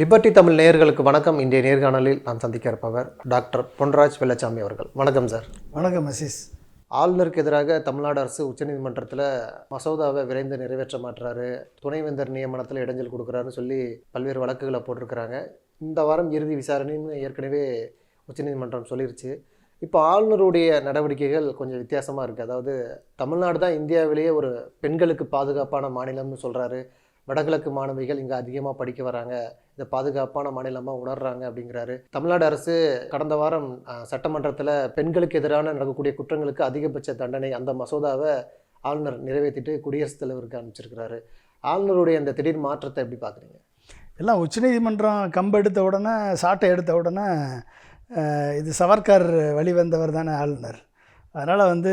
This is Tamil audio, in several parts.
லிபர்ட்டி தமிழ் நேயர்களுக்கு வணக்கம். இன்றைய நேர்காணலில் நாம் சந்திக்க இருப்பவர் டாக்டர் பொன்ராஜ் வெள்ளச்சாமி அவர்கள். வணக்கம் சார். வணக்கம் அசீஸ். ஆளுநருக்கு எதிராக தமிழ்நாடு அரசு உச்சநீதிமன்றத்தில் மசோதாவை விரைந்து நிறைவேற்ற மாட்டுறாரு துணைவேந்தர் நியமனத்தில் இடைஞ்சல் கொடுக்குறாருன்னு சொல்லி பல்வேறு வழக்குகளை போட்டிருக்கிறாங்க. இந்த வாரம் இறுதி விசாரணைன்னு ஏற்கனவே உச்சநீதிமன்றம் சொல்லிருச்சு. இப்போ ஆளுநருடைய நடவடிக்கைகள் கொஞ்சம் வித்தியாசமாக இருக்குது அதாவது தமிழ்நாடு தான் இந்தியாவிலேயே ஒரு பெண்களுக்கு பாதுகாப்பான மாநிலம்னு சொல்கிறாரு வடகிழக்கு மாணவிகள் இங்கே அதிகமாக படிக்க வராங்க. இதை பாதுகாப்பான மாநிலமாக உணர்றாங்க அப்படிங்கிறாரு. தமிழ்நாடு அரசு கடந்த வாரம் சட்டமன்றத்தில் பெண்களுக்கு எதிரான நடக்கக்கூடிய குற்றங்களுக்கு அதிகபட்ச தண்டனை அந்த மசோதாவை ஆளுநர் நிறைவேற்றிட்டு குடியரசுத் தலைவருக்கு அனுப்பிச்சிருக்கிறாரு. ஆளுநருடைய அந்த திடீர் மாற்றத்தை எப்படி பார்க்குறீங்க? எல்லாம் உச்சநீதிமன்றம் கம்பு எடுத்த உடனே சாட்டை எடுத்த உடனே இது சவர்கர் வழிவந்தவர் தானே ஆளுநர். அதனால் வந்து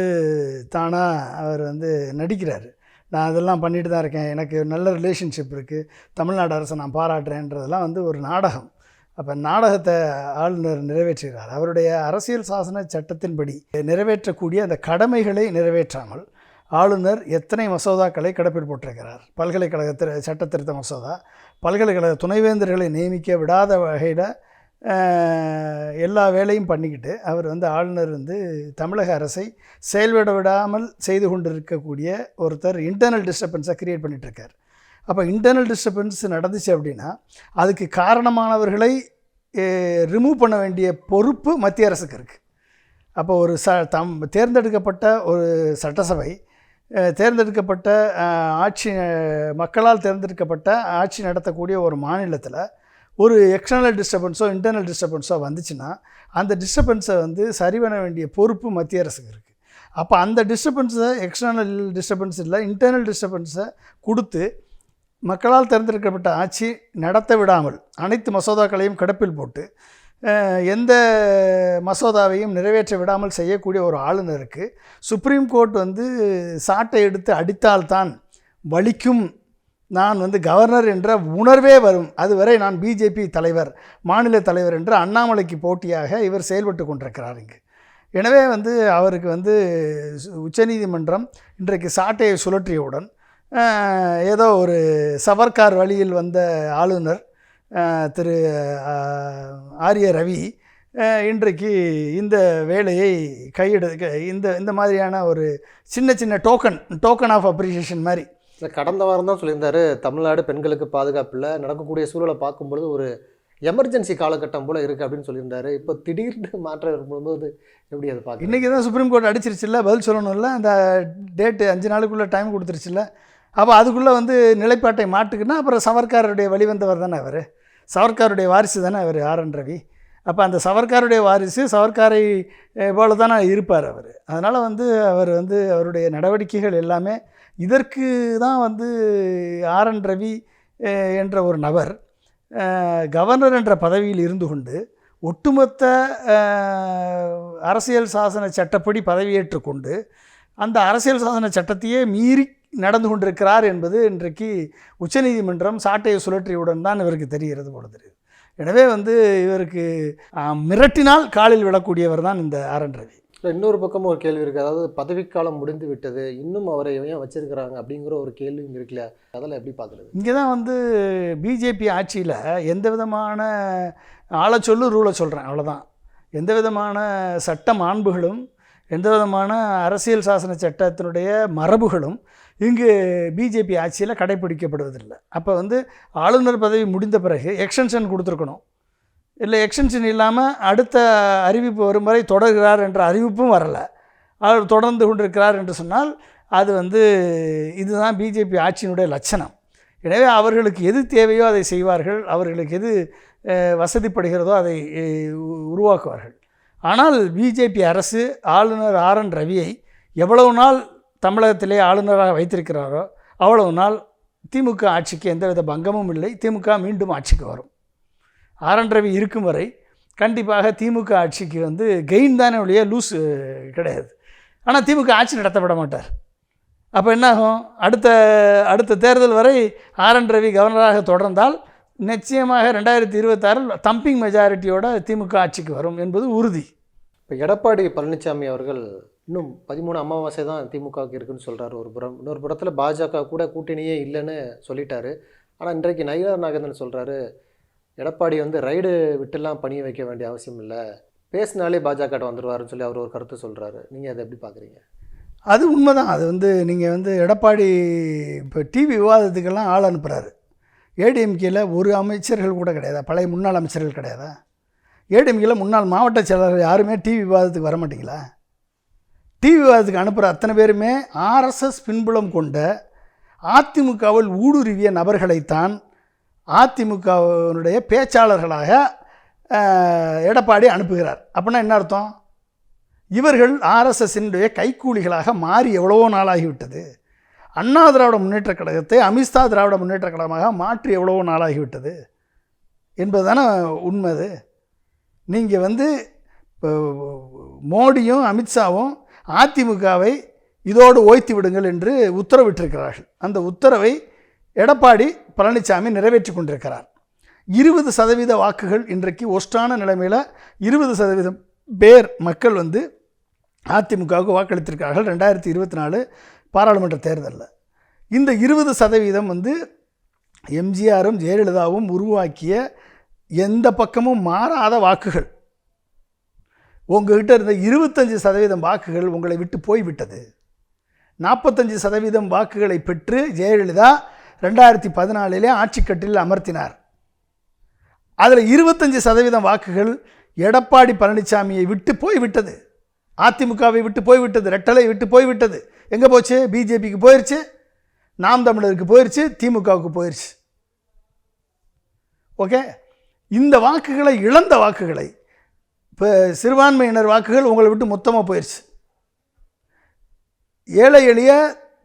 தானாக அவர் வந்து நடிக்கிறார். நான் அதெல்லாம் பண்ணிட்டு தான் இருக்கேன். எனக்கு நல்ல ரிலேஷன்ஷிப் இருக்குது தமிழ்நாடு அரசை நான் பாராட்டுறேன்றதெல்லாம் வந்து ஒரு நாடகம். அப்போ நாடகத்தை ஆளுநர் நிறைவேற்றுகிறார். அவருடைய அரசியல் சாசன சட்டத்தின்படி நிறைவேற்றக்கூடிய அந்த கடமைகளை நிறைவேற்றாமல் ஆளுநர் எத்தனை மசோதாக்களை கடப்பில் போட்டிருக்கிறார்? பல்கலைக்கழக சட்டத்திருத்த மசோதா பல்கலைக்கழக துணைவேந்தர்களை நியமிக்க விடாத வகையில் எல்லா வேலையும் பண்ணிக்கிட்டு அவர் வந்து ஆளுநர் வந்து தமிழக அரசை செயல்பட விடாமல் செய்து கொண்டிருக்கக்கூடிய ஒருத்தர் இன்டர்னல் டிஸ்டர்பன்ஸை க்ரியேட் பண்ணிகிட்ருக்கார் அப்போ இன்டர்னல் டிஸ்டர்பன்ஸ் நடந்துச்சு அப்படின்னா அதுக்கு காரணமானவர்களை ரிமூவ் பண்ண வேண்டிய பொறுப்பு மத்திய அரசுக்கு இருக்குது அப்போ ஒரு ச தம் தேர்ந்தெடுக்கப்பட்ட ஒரு சட்டசபை தேர்ந்தெடுக்கப்பட்ட ஆட்சி மக்களால் தேர்ந்தெடுக்கப்பட்ட ஆட்சி நடத்தக்கூடிய ஒரு மாநிலத்தில் ஒரு எக்ஸ்டர்னல் டிஸ்டர்பன்ஸோ இன்டர்னல் டிஸ்டர்பன்ஸோ வந்துச்சுன்னா அந்த டிஸ்டர்பன்ஸை வந்து சரி பண்ண வேண்டிய பொறுப்பு மத்திய அரசுக்கு இருக்குது அப்போ அந்த டிஸ்டர்பன்ஸை எக்ஸ்டர்னல் டிஸ்டர்பன்ஸ் இல்லை இன்டர்னல் டிஸ்டர்பன்ஸை கொடுத்து மக்களால் தேர்ந்தெடுக்கப்பட்ட ஆட்சி நடத்த விடாமல் அனைத்து மசோதாக்களையும் கிடப்பில் போட்டு எந்த மசோதாவையும் நிறைவேற்ற விடாமல் செய்யக்கூடிய ஒரு ஆளுநருக்கு சுப்ரீம் கோர்ட் வந்து சாட்டை எடுத்து அடித்தால்தான் வலிக்கும் நான் வந்து கவர்னர் என்ற உணர்வே வரும். அதுவரை நான் பிஜேபி தலைவர் மாநில தலைவர் என்று அண்ணாமலைக்கு போட்டியாக இவர் செயல்பட்டு கொண்டிருக்கிறார் இங்கு. எனவே வந்து அவருக்கு வந்து சு- உச்சநீதிமன்றம் இன்றைக்கு சாட்டையை சுழற்றியவுடன் ஏதோ ஒரு சவர்கார் வழியில் வந்த ஆளுநர் திரு ஆரிய ரவி இன்றைக்கு இந்த வேலையை கையெடு இந்த இந்த மாதிரியான ஒரு சின்ன சின்ன டோக்கன் டோக்கன் ஆஃப் அப்ரிசியேஷன் மாதிரி இல்லை கடந்த வாரம் தான் சொல்லியிருந்தாரு தமிழ்நாடு பெண்களுக்கு பாதுகாப்பில் நடக்கக்கூடிய சூழலை பார்க்கும்பொழுது ஒரு எமர்ஜென்சி காலகட்டம் போல் இருக்குது அப்படின்னு சொல்லியிருந்தாரு. இப்போ திடீர்னு மாற்றம் இருக்கும்போது எப்படி அதை பார்க்க இன்றைக்கி தான் சுப்ரீம் கோர்ட் அடிச்சிருச்சுல்ல பதில் சொல்லணும்ல அந்த டேட்டு அஞ்சு நாளுக்குள்ளே டைம் கொடுத்துருச்சுல்ல. அப்போ அதுக்குள்ளே வந்து நிலைப்பாட்டை மாட்டுக்குன்னா அப்புறம் சவர்காருடைய வழிவந்தவர் தானே அவர். சவர்காருடைய வாரிசு தானே அவர் ஆர் என் ரவி. அப்போ அந்த சவர்காருடைய வாரிசு சவர்காரை போல தானே இருப்பார் அவர். அதனால் வந்து அவர் வந்து அவருடைய நடவடிக்கைகள் எல்லாமே இதற்கு தான் வந்து ஆர் என் ரவி என்ற ஒரு நபர் கவர்னர் என்ற பதவியில் இருந்து கொண்டு ஒட்டுமொத்த அரசியல் சாசன சட்டப்படி பதவியேற்றுக்கொண்டு அந்த அரசியல் சாசன சட்டத்தையே மீறி நடந்து கொண்டிருக்கிறார் என்பது இன்றைக்கு உச்சநீதிமன்றம் சாட்டையை சுழற்றியவுடன் தான் இவருக்கு தெரிகிறது போல தெரியுது. எனவே வந்து இவருக்கு மிரட்டினால் காலில் விழக்கூடியவர் தான் இந்த ஆர் என் ரவி. இல்லை இன்னொரு பக்கமும் ஒரு கேள்வி இருக்குது அதாவது பதவிக்காலம் முடிந்து விட்டது. இன்னும் அவரை ஏன் வச்சிருக்கிறாங்க அப்படிங்கிற ஒரு கேள்வியும் இருக்குல்ல. அதெல்லாம் எப்படி பார்க்குறது? இங்கே தான் வந்து பிஜேபி ஆட்சியில் எந்த விதமான ஆளை சொல்லு ரூலை சொல்கிறேன் அவ்வளோதான் எந்த விதமான சட்ட மாண்புகளும் எந்த விதமான அரசியல் சாசன சட்டத்தினுடைய மரபுகளும் இங்கு பிஜேபி ஆட்சியில் கடைப்பிடிக்கப்படுவதில்லை அப்போ வந்து ஆளுநர் பதவி முடிந்த பிறகு எக்ஸ்டென்ஷன் கொடுத்துருக்கணும். இல்லை எக்ஸ்டென்ஷன் இல்லாமல் அடுத்த அறிவிப்பு வரும் வரை தொடர்கிறார் என்ற அறிவிப்பும் வரலை. அவர் தொடர்ந்து கொண்டிருக்கிறார் என்று சொன்னால் அது வந்து இதுதான் பிஜேபி ஆட்சியினுடைய லட்சணம். எனவே அவர்களுக்கு எது தேவையோ அதை செய்வார்கள் அவர்களுக்கு எது வசதிப்படுகிறதோ அதை உருவாக்குவார்கள். ஆனால் பிஜேபி அரசு ஆளுநர் ஆர் என் ரவியை எவ்வளவு நாள் தமிழகத்திலே ஆளுநராக வைத்திருக்கிறாரோ அவ்வளவு நாள் திமுக ஆட்சிக்கு எந்தவித பங்கமும் இல்லை. திமுக மீண்டும் ஆட்சிக்கு வரும். ஆர் ரவி இருக்கும் வரை கண்டிப்பாக திமுக ஆட்சிக்கு வந்து கெயின் தானே ஒழிய லூஸ் கிடையாது. ஆனால் திமுக ஆட்சி நடத்தப்பட மாட்டார். அப்போ என்னாகும்? அடுத்த அடுத்த தேர்தல் வரை ஆர் என் ரவி கவர்னராக தொடர்ந்தால் நிச்சயமாக ரெண்டாயிரத்தி இருபத்தாறில் தம்பிங் மெஜாரிட்டியோட திமுக ஆட்சிக்கு வரும் என்பது உறுதி. இப்போ எடப்பாடி பழனிசாமி அவர்கள் இன்னும் பதிமூணு அமாவாசை தான் திமுகவுக்கு இருக்குன்னு சொல்கிறார் ஒரு புறம் இன்னொரு புறத்தில் பாஜக கூட கூட்டணியே இல்லைன்னு சொல்லிட்டாரு. ஆனால் இன்றைக்கு நயினார் நாகேந்திரன் சொல்கிறாரு எடப்பாடி வந்து ரைடு விட்டுலாம் பணிய வைக்க வேண்டிய அவசியம் இல்லை. பேசினாலே பாஜக வந்துடுவாருன்னு சொல்லி அவர் ஒரு கருத்து சொல்கிறாரு நீங்கள் அதை எப்படி பார்க்குறீங்க அது உண்மைதான். அது வந்து நீங்கள் வந்து எடப்பாடி இப்போ டிவி விவாதத்துக்கெல்லாம் ஆள் அனுப்புகிறாரு ஏடிஎம்கேயில் ஒரு அமைச்சர்கள் கூட கிடையாதா? பழைய முன்னாள் அமைச்சர்கள் கிடையாதா? ஏடிஎம்கேயில் முன்னாள் மாவட்ட செயலாளர் யாருமே டிவி விவாதத்துக்கு வர மாட்டீங்களா? டிவி விவாதத்துக்கு அனுப்புகிற அத்தனை பேருமே ஆர்எஸ்எஸ் பின்புலம் கொண்ட அதிமுகவில் ஊடுருவிய நபர்களைத்தான் அதிமுகவினுடைய பேச்சாளர்களாக எடப்பாடி அனுப்புகிறார். அப்படின்னா என்ன அர்த்தம்? இவர்கள் ஆர்எஸ்எஸ்னுடைய கைக்கூலிகளாக மாறி எவ்வளவோ நாளாகிவிட்டது. அண்ணா திராவிட முன்னேற்றக் கழகத்தை அமித்ஷா திராவிட முன்னேற்றக் கழகமாக மாற்றி எவ்வளவோ நாளாகிவிட்டது. என்பதுதானே உண்மை அது. நீங்கள் வந்து மோடியும் அமித்ஷாவும் அதிமுகவை இதோடு ஓய்த்து விடுங்கள் என்று உத்தரவிட்டிருக்கிறார்கள். அந்த உத்தரவை எடப்பாடி பழனிசாமி நிறைவேற்றி கொண்டிருக்கிறார். இருபது சதவீத வாக்குகள் இன்றைக்கு ஒஸ்டான நிலைமையில் இருபது சதவீதம் பேர் மக்கள் வந்து அதிமுகவுக்கு வாக்களித்திருக்கிறார்கள் ரெண்டாயிரத்தி இருபத்தி நாலு பாராளுமன்ற தேர்தலில். இந்த இருபது சதவீதம் வந்து எம்ஜிஆரும் ஜெயலலிதாவும் உருவாக்கிய எந்த பக்கமும் மாறாத வாக்குகள். உங்ககிட்ட இருந்த இருபத்தஞ்சி சதவீதம் வாக்குகள் உங்களை விட்டு போய்விட்டது. நாற்பத்தஞ்சு சதவீதம் வாக்குகளை பெற்று ஜெயலலிதா ரெண்டாயிரத்தி பதினாலிலே ஆட்சிக்கட்டில் அமர்த்தினார். அதில் இருபத்தஞ்சி சதவீதம் வாக்குகள் எடப்பாடி பழனிசாமியை விட்டு போய்விட்டது. அதிமுகவை விட்டு போய்விட்டது ரெட்டலை விட்டு போய்விட்டது. எங்கே போச்சு? பிஜேபிக்கு போயிடுச்சு நாம் தமிழருக்கு போயிடுச்சு திமுகவுக்கு போயிடுச்சு ஓகே? இந்த வாக்குகளை இழந்த வாக்குகளை இப்போ சிறுபான்மையினர் வாக்குகள் உங்களை விட்டு மொத்தமாக போயிடுச்சு ஏழை எளிய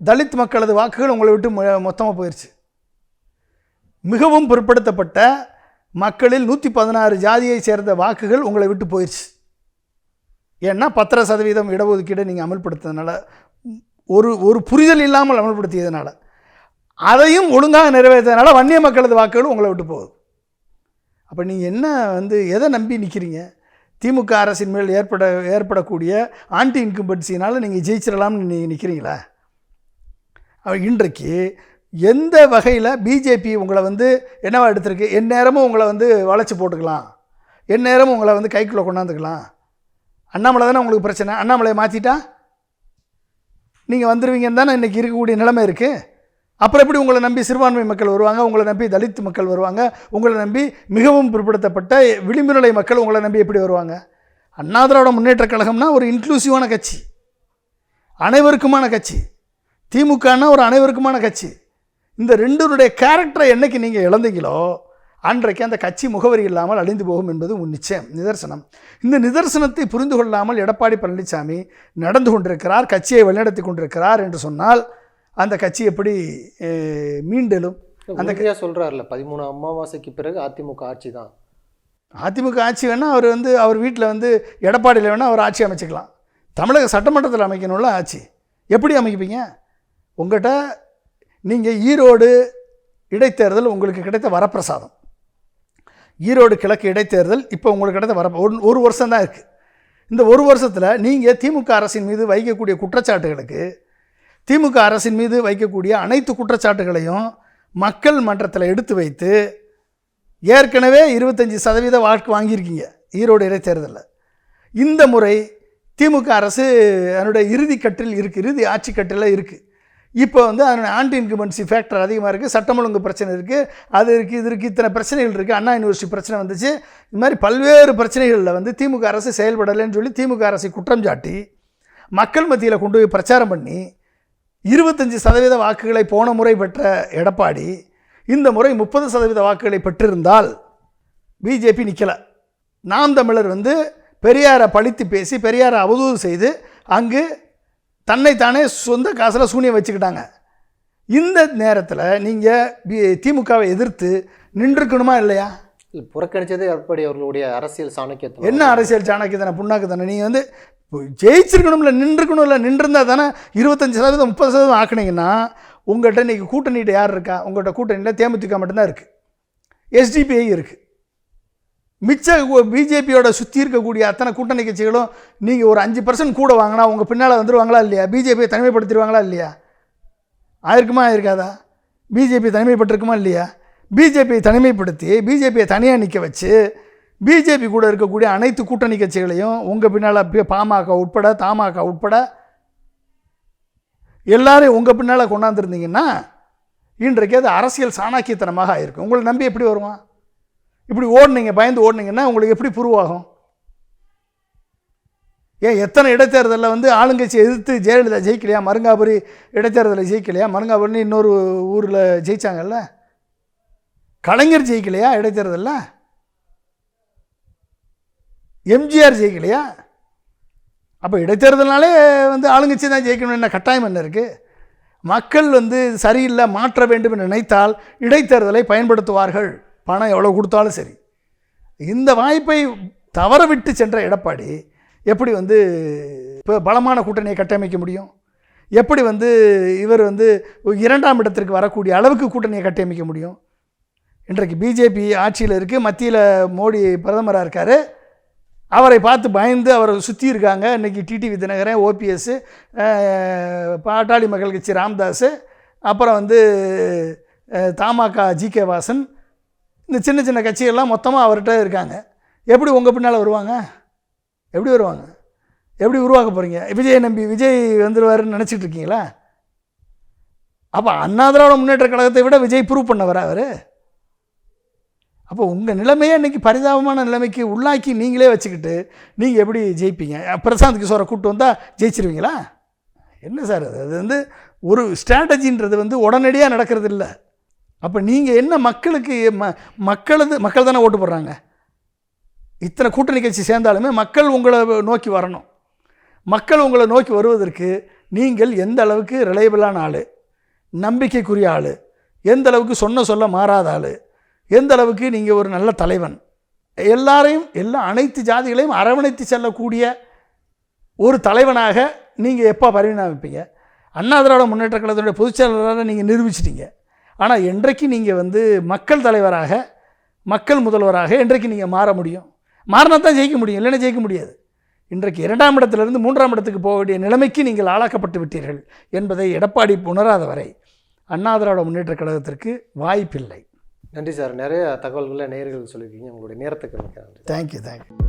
தலித் மக்களது வாக்குகள் உங்களை விட்டு மொத்தமாக போயிடுச்சு மிகவும் பிற்படுத்தப்பட்ட மக்களில் நூற்றி பதினாறு ஜாதியை சேர்ந்த வாக்குகள் உங்களை விட்டு போயிடுச்சு ஏன்னா பத்தரை சதவீதம் இடஒதுக்கீடை நீங்கள் அமல்படுத்துறதுனால ஒரு ஒரு புரிதல் இல்லாமல் அமல்படுத்தியதுனால அதையும் ஒழுங்காக நிறைவேற்றதுனால வன்னிய மக்களது வாக்குகள் உங்களை விட்டு போகுது. அப்போ நீங்கள் என்ன வந்து எதை நம்பி நிற்கிறீங்க திமுக அரசின் மேல் ஏற்பட ஏற்படக்கூடிய ஆன்டி இன்கம்பன்சினால் நீங்கள் ஜெயிச்சிடலாம்னு நீங்கள் நிற்கிறீங்களா இன்றைக்கு எந்த வகையில் பிஜேபி உங்களை வந்து என்னவா எடுத்திருக்கு? எந்நேரமும் உங்களை வந்து வளைச்சி போட்டுக்கலாம். எந்நேரமும் உங்களை வந்து கைக்குள்ளே கொண்டாந்துக்கலாம். அண்ணாமலை தானே உங்களுக்கு பிரச்சனை? அண்ணாமலையை மாற்றிட்டா நீங்கள் வந்துடுவீங்கன்னு தானே இன்றைக்கி இருக்கக்கூடிய நிலைமை இருக்குது அப்புறம் எப்படி உங்களை நம்பி சிறுபான்மை மக்கள் வருவாங்க? உங்களை நம்பி தலித் மக்கள் வருவாங்க. உங்களை நம்பி மிகவும் பிற்படுத்தப்பட்ட விளிம்புநிலை மக்கள் உங்களை நம்பி எப்படி வருவாங்க? அண்ணா திராவிட முன்னேற்றக் கழகம்னா ஒரு இன்க்ளூசிவான கட்சி. அனைவருக்குமான கட்சி. திமுகன்னா ஒரு அனைவருக்குமான கட்சி. இந்த ரெண்டுடைய கேரக்டரை என்னைக்கு நீங்கள் இழந்தீங்களோ அன்றைக்கு அந்த கட்சி முகவரி இல்லாமல் அழிந்து போகும் என்பது உன் நிச்சயம் நிதர்சனம். இந்த நிதர்சனத்தை புரிந்து கொள்ளாமல் எடப்பாடி பழனிசாமி நடந்து கொண்டிருக்கிறார் கட்சியை வழிநடத்தி கொண்டிருக்கிறார் என்று சொன்னால் அந்த கட்சி எப்படி மீண்டெழும்? அந்த உறுதியாக சொல்கிறாருல பதிமூணு அமாவாசைக்கு பிறகு அதிமுக ஆட்சி தான். அதிமுக ஆட்சி வேணால் அவர் வந்து அவர் வீட்டில் வந்து எடப்பாடியில் வேணால் அவர் ஆட்சி அமைச்சிக்கலாம். தமிழக சட்டமன்றத்தில் அமைக்கணும்ல ஆட்சி. எப்படி அமைப்பீங்க? உங்கள்கிட்ட நீங்கள் ஈரோடு இடைத்தேர்தல் உங்களுக்கு கிடைத்த வரப்பிரசாதம். ஈரோடு கிழக்கு இடைத்தேர்தல் இப்போ உங்களுக்கு கிடைத்த வர ஒரு ஒரு வருஷம் தான் இருக்குது இந்த ஒரு வருஷத்தில் நீங்கள் திமுக அரசின் மீது வைக்கக்கூடிய குற்றச்சாட்டுகளுக்கு திமுக அரசின் மீது வைக்கக்கூடிய அனைத்து குற்றச்சாட்டுகளையும் மக்கள் மன்றத்தில் எடுத்து வைத்து ஏற்கனவே இருபத்தஞ்சி சதவீத வாக்கு வாங்கியிருக்கீங்க ஈரோடு இடைத்தேர்தலில். இந்த முறை திமுக அரசு அதனுடைய இறுதி கட்டில் இருக்குது இறுதி ஆட்சி கட்டில் இருக்குது இப்போ வந்து அதனுடைய ஆன்டி இன்குமென்சி ஃபேக்டர் அதிகமாக இருக்குது சட்டம் ஒழுங்கு பிரச்சனை இருக்குது அது இருக்குது இது இருக்குது இத்தனை பிரச்சனைகள் இருக்குது அண்ணா யூனிவர்சிட்டி பிரச்சனை வந்துச்சு. இது மாதிரி பல்வேறு பிரச்சனைகளில் வந்து திமுக அரசு செயல்படலைன்னு சொல்லி திமுக அரசை குற்றம் சாட்டி மக்கள் மத்தியில் கொண்டு போய் பிரச்சாரம் பண்ணி இருபத்தஞ்சி சதவீத வாக்குகளை போன முறை பெற்ற எடப்பாடி இந்த முறை முப்பது சதவீத வாக்குகளை பெற்றிருந்தால் பிஜேபி நிற்கலை நாம் தமிழர் வந்து பெரியாரை பழித்து பேசி பெரியாரை அவதூறு செய்து அங்கு தன்னைத்தானே சொந்த காசில் சூனியம் வச்சுக்கிட்டாங்க. இந்த நேரத்தில் நீங்கள் பி திமுகவை எதிர்த்து நின்றுக்கணுமா இல்லையா? இல்ல, புறக்கணிச்சதே எடப்பாடி அவர்களுடைய அரசியல் சாணக்கியத்துவம் என்ன அரசியல் சாணக்கிய தானே புண்ணாக்கு தானே நீங்கள் வந்து ஜெயிச்சிருக்கணும்ல நின்றுக்கணும்ல நின்றுருந்தா தானே இருபத்தஞ்சி சதவீதம் முப்பது சதவீதம் ஆக்குனீங்கன்னா உங்கள்கிட்ட இன்றைக்கி கூட்டணிகிட்ட யார் இருக்கா? உங்கள்கிட்ட கூட்டணியில் தேமுதிக மட்டும்தான் இருக்குது எஸ்டிபிஐ இருக்குது மிச்ச பிஜேபியோட சுற்றி இருக்கக்கூடிய அத்தனை கூட்டணி கட்சிகளும் நீங்கள் ஒரு அஞ்சு பர்சன்ட் கூட வாங்கினா உங்கள் பின்னால் வந்துடுவாங்களா இல்லையா? பிஜேபியை தனிமைப்படுத்திடுவாங்களா இல்லையா? ஆயிருக்குமா ஆயிருக்காதா? பிஜேபி தனிமைப்பட்டிருக்குமா இல்லையா? பிஜேபியை தனிமைப்படுத்தி பிஜேபியை தனியாக நிற்க வச்சு பிஜேபி கூட இருக்கக்கூடிய அனைத்து கூட்டணி கட்சிகளையும் உங்கள் பின்னால் பாமக உட்பட தமாக உட்பட எல்லாரையும் உங்கள் பின்னால் கொண்டாந்துருந்தீங்கன்னா இன்றைக்கு அது அரசியல் சாணாக்கியத்தனமாக ஆயிருக்கும். உங்களை நம்பி எப்படி வருவான்? இப்படி ஓடுனீங்க பயந்து ஓடுனீங்கன்னா உங்களுக்கு எப்படி புருவாகும்? ஏன் எத்தனை இடைத்தேர்தலில் வந்து ஆளுங்கட்சி எதிர்த்து ஜெயலலிதா ஜெயிக்கலையா? மருங்காபுரி இடைத்தேர்தலில் ஜெயிக்கலையா? மருங்காபுரின்னு இன்னொரு ஊரில் ஜெயித்தாங்கல்ல கலைஞர் ஜெயிக்கலையா இடைத்தேர்தலில்? எம்ஜிஆர் ஜெயிக்கலையா? அப்போ இடைத்தேர்தல்னாலே வந்து ஆளுங்கட்சி தான் ஜெயிக்கணும் என்ன கட்டாயம் என்ன இருக்குது மக்கள் வந்து சரியில்லை மாற்ற வேண்டும் என்று நினைத்தால் இடைத்தேர்தலை பயன்படுத்துவார்கள். பணம் எவ்வளோ கொடுத்தாலும் சரி. இந்த வாய்ப்பை தவற விட்டு சென்ற எடப்பாடி எப்படி வந்து இப்போ பலமான கூட்டணியை கட்டமைக்க முடியும்? எப்படி வந்து இவர் வந்து இரண்டாம் இடத்திற்கு வரக்கூடிய அளவுக்கு கூட்டணியை கட்டமைக்க முடியும்? இன்றைக்கு பிஜேபி ஆட்சியில் இருக்குது மத்தியில் மோடி பிரதமராக இருக்கார். அவரை பார்த்து பயந்து அவரை சுற்றி இருக்காங்க. இன்றைக்கி டிடிவி தினகரன் ஓபிஎஸ் பாட்டாளி மக்கள் கட்சி ராம்தாஸ் அப்புறம் வந்து அஹ், தமாக ஜி கே வாசன் இந்த சின்ன சின்ன கட்சிகள்லாம் மொத்தமாக அவர்கிட்ட இருக்காங்க. எப்படி உங்கள் பின்னால் வருவாங்க? எப்படி வருவாங்க? எப்படி உருவாக்க போகிறீங்க விஜய் நம்பி விஜய் வந்துடுவாருன்னு நினச்சிட்டு இருக்கீங்களா? அப்போ அண்ணா திராவிட முன்னேற்ற கழகத்தை விட விஜய் ப்ரூவ் பண்ணவரா அவர்? அப்போ உங்கள் நிலைமையே இன்றைக்கி பரிதாபமான நிலைமைக்கு உள்ளாக்கி நீங்களே வச்சுக்கிட்டு நீங்கள் எப்படி ஜெயிப்பீங்க? பிரசாந்த் கிஷோரை கூப்பிட்டு வந்தால் ஜெயிச்சிருவீங்களா? என்ன சார் அது? அது வந்து ஒரு ஸ்ட்ராட்டஜின்றது வந்து உடனடியாக நடக்கிறது இல்லை அப்போ நீங்கள் என்ன மக்களுக்கு ம மக்களது மக்கள் தானே ஓட்டு போடுறாங்க? இத்தனை கூட்டணி கட்சி சேர்ந்தாலுமே மக்கள் உங்களை நோக்கி வரணும். மக்கள் உங்களை நோக்கி வருவதற்கு நீங்கள் எந்த அளவுக்கு ரிலையபிளான ஆள்? நம்பிக்கைக்குரிய ஆள்? எந்த அளவுக்கு சொன்ன சொல்ல மாறாத ஆள்? எந்த அளவுக்கு நீங்கள் ஒரு நல்ல தலைவன்? எல்லாரையும் எல்லா அனைத்து ஜாதிகளையும் அரவணைத்து செல்லக்கூடிய ஒரு தலைவனாக நீங்கள் எப்போ பரிணாமிப்பீங்க? அண்ணா திராவிட முன்னேற்ற கழகத்தினுடைய பொதுச்செயலாளராக நீங்கள் நிரூபிச்சிட்டீங்க. ஆனால் என்றைக்கு நீங்கள் வந்து மக்கள் தலைவராக மக்கள் முதல்வராக என்றைக்கு நீங்கள் மாற முடியும்? மாறினா தான் ஜெயிக்க முடியும் இல்லைன்னா ஜெயிக்க முடியாது. இன்றைக்கு இரண்டாம் இடத்திலிருந்து மூன்றாம் இடத்துக்கு போக வேண்டிய நிலைமைக்கு நீங்கள் ஆளாக்கப்பட்டு விட்டீர்கள் என்பதை எடப்பாடி உணராத வரை அண்ணா திராவிட முன்னேற்ற கழகத்திற்கு வாய்ப்பில்லை. நன்றி சார். நிறைய தகவல்களை நேயர்கள் சொல்லியிருக்கீங்க. உங்களுடைய நேரத்துக்கு நன்றி தேங்க்யூ தேங்க்யூ